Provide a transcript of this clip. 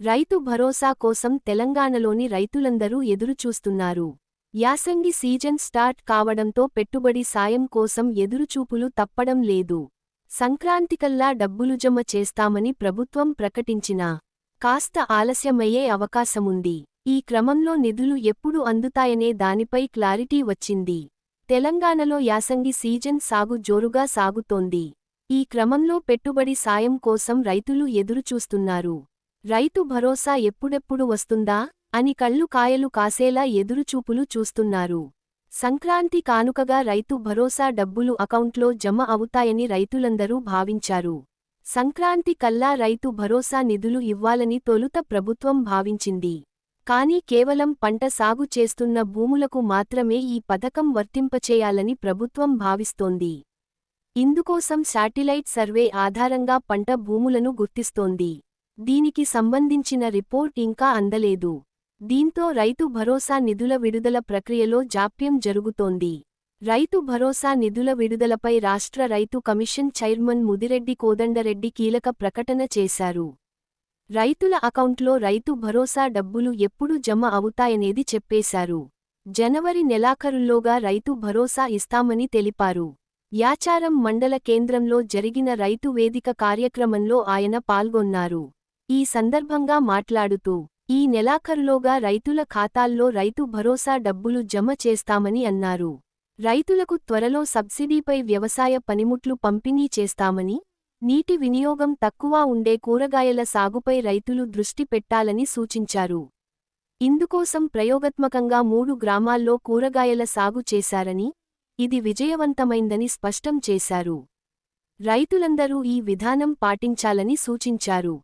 రైతు భరోసా కోసం తెలంగాణలోని రైతులందరూ ఎదురుచూస్తున్నారు. యాసంగి సీజన్ స్టార్ట్ కావడంతో పెట్టుబడి సాయం కోసం ఎదురుచూపులు తప్పడం లేదు. సంక్రాంతికల్లా డబ్బులు జమ చేస్తామని ప్రభుత్వం ప్రకటించినా కాస్త ఆలస్యమయ్యే అవకాశముంది. ఈ క్రమంలో నిధులు ఎప్పుడు అందుతాయనే దానిపై క్లారిటీ వచ్చింది. తెలంగాణలో యాసంగి సీజన్ సాగు జోరుగా సాగుతోంది. ఈ క్రమంలో పెట్టుబడి సాయం కోసం రైతులు ఎదురుచూస్తున్నారు. రైతు భరోసా ఎప్పుడెప్పుడు వస్తుందా? అని కళ్ళు కాయలు కాసేలా ఎదురుచూపులు చూస్తున్నారు. సంక్రాంతి కానుకగా రైతు భరోసా డబ్బులు అకౌంట్లో జమ అవుతాయని రైతులందరూ భావించారు. సంక్రాంతి కల్లా రైతు భరోసా నిధులు ఇవ్వాలని తొలుత ప్రభుత్వం భావించింది. కానీ కేవలం పంట సాగు చేస్తున్న భూములకు మాత్రమే ఈ పథకం వర్తింపచేయాలని ప్రభుత్వం భావిస్తోంది. ఇందుకోసం శాటిలైట్ సర్వే ఆధారంగా పంట భూములను గుర్తిస్తోంది. దీనికి సంబంధించిన రిపోర్ట్ ఇంకా అందలేదు. దీంతో రైతు భరోసా నిధుల విడుదల ప్రక్రియలో జాప్యం జరుగుతోంది. రైతు భరోసా నిధుల విడుదలపై రాష్ట్ర రైతు కమిషన్ చైర్మన్ ముదిరెడ్డి కోదండరెడ్డి కీలక ప్రకటన చేశారు. రైతుల అకౌంట్లో రైతు భరోసా డబ్బులు ఎప్పుడు జమ అవుతాయనేది చెప్పేశారు. జనవరి నెలాఖరుల్లోగా రైతు భరోసా ఇస్తామని తెలిపారు. యాచారం మండల కేంద్రంలో జరిగిన రైతు వేదిక కార్యక్రమంలో ఆయన పాల్గొన్నారు. ఈ సందర్భంగా మాట్లాడుతూ ఈ నెలాఖరులోగా రైతుల ఖాతాల్లో రైతు భరోసా డబ్బులు జమ చేస్తామని అన్నారు. రైతులకు త్వరలో సబ్సిడీపై వ్యవసాయ పనిముట్లు పంపిణీ చేస్తామని నీటి వినియోగం తక్కువ ఉండే కూరగాయల సాగుపై రైతులు దృష్టి పెట్టాలని సూచించారు. ఇందుకోసం ప్రయోగత్మకంగా మూడు గ్రామాల్లో కూరగాయల సాగు చేశారని ఇది విజయవంతమైందని స్పష్టం చేశారు. రైతులందరూ ఈ విధానం పాటించాలని సూచించారు.